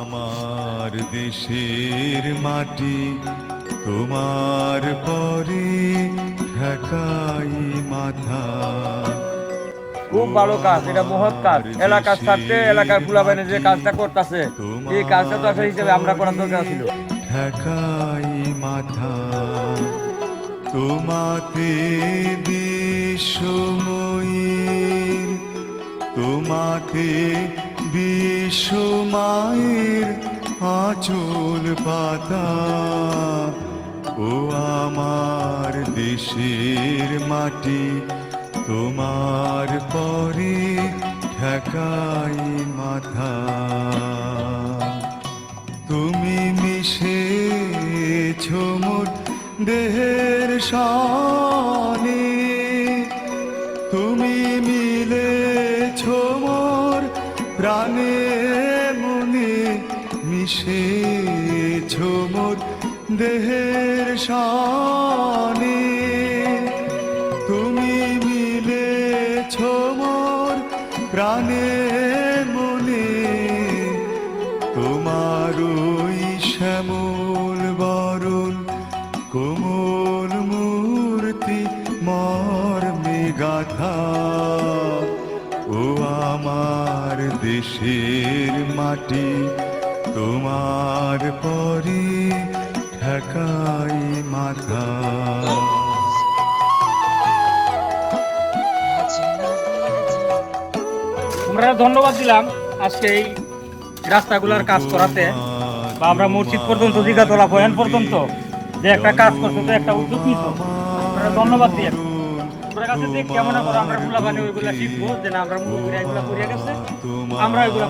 আমার দেশের মাটি তোমার পরে ঠেকাই মাথা। খুব ভালো কাজ এটা মহৎ কাজ। এলাকার স্বার্থে এলাকার ফুলাবাইনে যে কাজটা করতেছে এই কাজটা তো আসলে হিসেবে আমরা করার দরকার ছিল। ঠেকাই মাথা। তোমাতে বিশ্বময়ীর, তোমাতে বিশ্বমায়ের আঁচল পাতা। ও আমার দেশের মাটি, তোমার পরে ঠেকাই মাথা। তুমি মিশেছ মোর দেহের সানে তুমি মিলে মোর প্রাণে মনে মিশে মোর দেহের সানে। মর্মে গাথা ও আমার দেশের মাটি, তোমার পরে ঠেকাই মাথা। আমরা ধন্যবাদ দিলাম আজকে এই রাস্তাগুলোর কাজ করাতে। বা আমরা মসজিদ পর্যন্ত দীঘাতলা বয়ান পর্যন্ত। যে একটা কাজ করছ তো একটা উদ্যোগ নিত ধন্যবাদ দিয়ে তোমরা কাছে যে কেমন করে আমরা ফুলাবানি ওইগুলা শিখব যে না আমরা মুরব্বীরা এগুলা করিয়া গেছে, আমরা এগুলা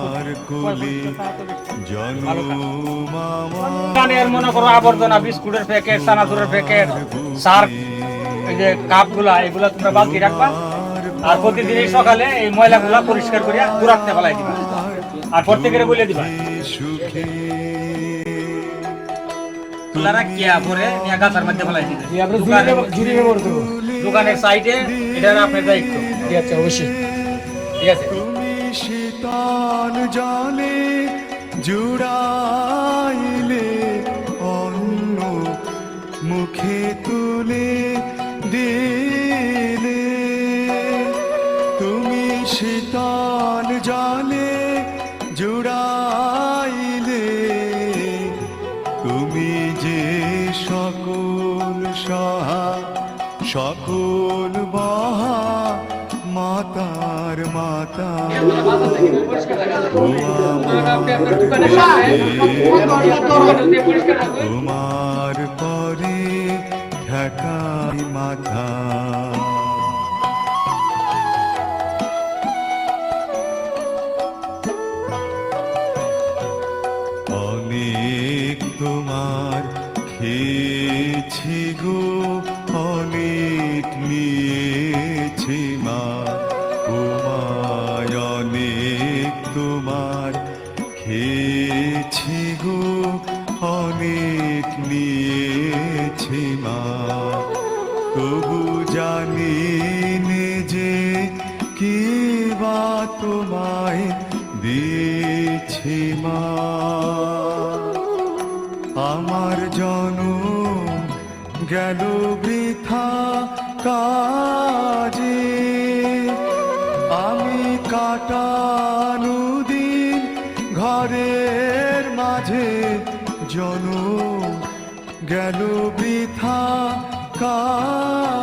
ভালো কাজ। মনে করো আবর্জনা, বিস্কুটের প্যাকেট, চানাচুরের প্যাকেট, সার, এই যে কাপগুলা, এগুলা তোমরা বালতি রাখবা। আর প্রতিদিনই সকালে এই ময়লাগুলা পরিষ্কার করিয়া দূরাত্মে ফেলাই দিবা। আর প্রত্যেকের বলে দিবা। ফুলারা কিয়া পরে নিয়ে গাছার মধ্যে ফেলাই দিবে। আমরা ব্যবহার করব। দোকানের সাইডে এটা আপনার দায়িত্ব। ঠিক আছে অবশ্যই। ঠিক আছে? তুমি শীতল জলে জুড়াইলে অন্য মুখে তুলে দিলে। তুমি শীতল জলে জুড়াইলে সকল বহা মাতার মাতা। তোমার পরে ঢাকাই মাথা। অনেক তোমার খেয়েছি গো। তবু জানি যে কি বা তোমায় দিয়েছি মা। আমার জনম গেল বৃথা কাজে। আমি কাটানো দিন ঘরের মাঝে জনম গেল বৃথা কাজে